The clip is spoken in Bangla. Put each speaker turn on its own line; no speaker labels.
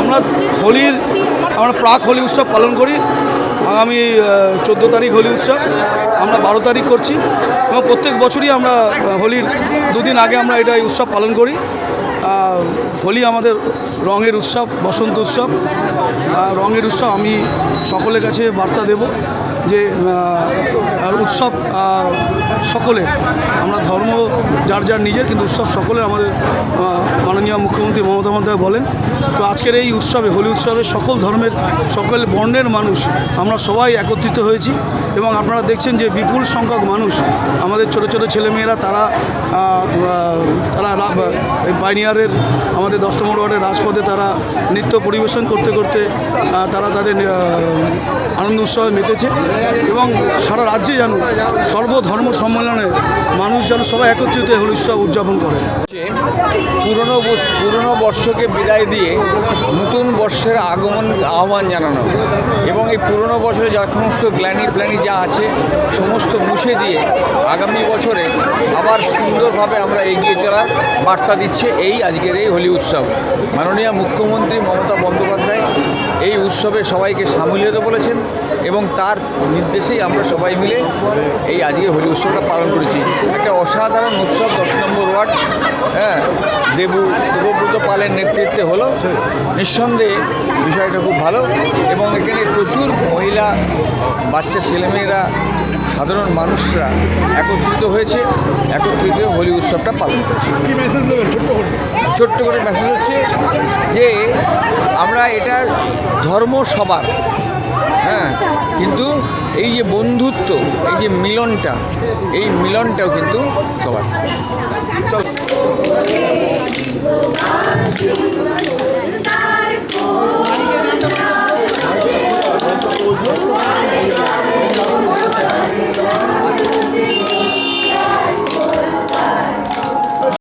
আমরা হোলির, আমরা প্রাক হোলি উৎসব পালন করি। আগামী চোদ্দ তারিখ হোলি উৎসব। আমরা বারো তারিখ করছি। এবং প্রত্যেক বছরই আমরা হোলির দুদিন আগে আমরা এটা উৎসব পালন করি। হোলি আমাদের রঙের উৎসব, বসন্ত উৎসব। রঙের উৎসব আমি সকলের কাছে বার্তা দেব। যে উৎসব সকলের, আমরা ধর্ম যার যার নিজের, কিন্তু উৎসব সকলের আমাদের মাননীয় মুখ্যমন্ত্রী মমতা বন্দ্যোপাধ্যায় বলেন। তো আজকের এই উৎসবে, হোলি উৎসবে সকল ধর্মের, সকল বর্ণের মানুষ, আমরা সবাই একত্রিত হয়েছি এবং আপনারা দেখছেন যে বিপুল সংখ্যক মানুষ, আমাদের ছোট ছোট ছেলেমেয়েরা, তারা তারা বাইনিয়ারের, আমাদের দশ নম্বর ওয়ার্ডের রাজপথে তারা নৃত্য পরিবেশন করতে করতে তারা তাদের আনন্দ উৎসবে মেতেছে এবং সারা রাজ্যে যেন সর্বধর্ম সম্মেলনে মানুষ যেন সবাই একত্রিত হোলি উৎসব উদযাপন করে।
পুরনো পুরনো বর্ষকে বিদায় দিয়ে নতুন বর্ষের আগমন আহ্বান জানানো এবং এই পুরনো বছরে যা সমস্ত গ্ল্যানি প্ল্যানি যা আছে, সমস্ত মুছে দিয়ে আগামী বছরে আবার সুন্দরভাবে আমরা এগিয়ে চলার বার্তা দিচ্ছে এই আজকের এই হোলি উৎসব। মাননীয় মুখ্যমন্ত্রী মমতা বন্দ্যোপাধ্যায় এই উৎসবে সবাইকে সামিল হতে বলেছেন এবং তার নির্দেশেই আমরা সবাই মিলে এই আজকে হোলি উৎসবটা পালন করেছি। একটা অসাধারণ উৎসব, দশ নম্বর ওয়ার্ড। হ্যাঁ দেবু, দেবব্রত পালের নেতৃত্বে হলো। নিঃসন্দেহে বিষয়টা খুব ভালো এবং এখানে প্রচুর মহিলা, বাচ্চা, ছেলেমেয়েরা সাধারণ মানুষরা একত্রিত হয়েছে একত্রিত হয়ে হোলি উৎসবটা পালন করেছে।
ছোট্ট করে?
মেসেজ হচ্ছে যে আমরা এটা ধর্ম সবার হ্যাঁ কিন্তু এই যে বন্ধুত্ব এই যে মিলনটা এই মিলনটাও কিন্তু সবার।
you.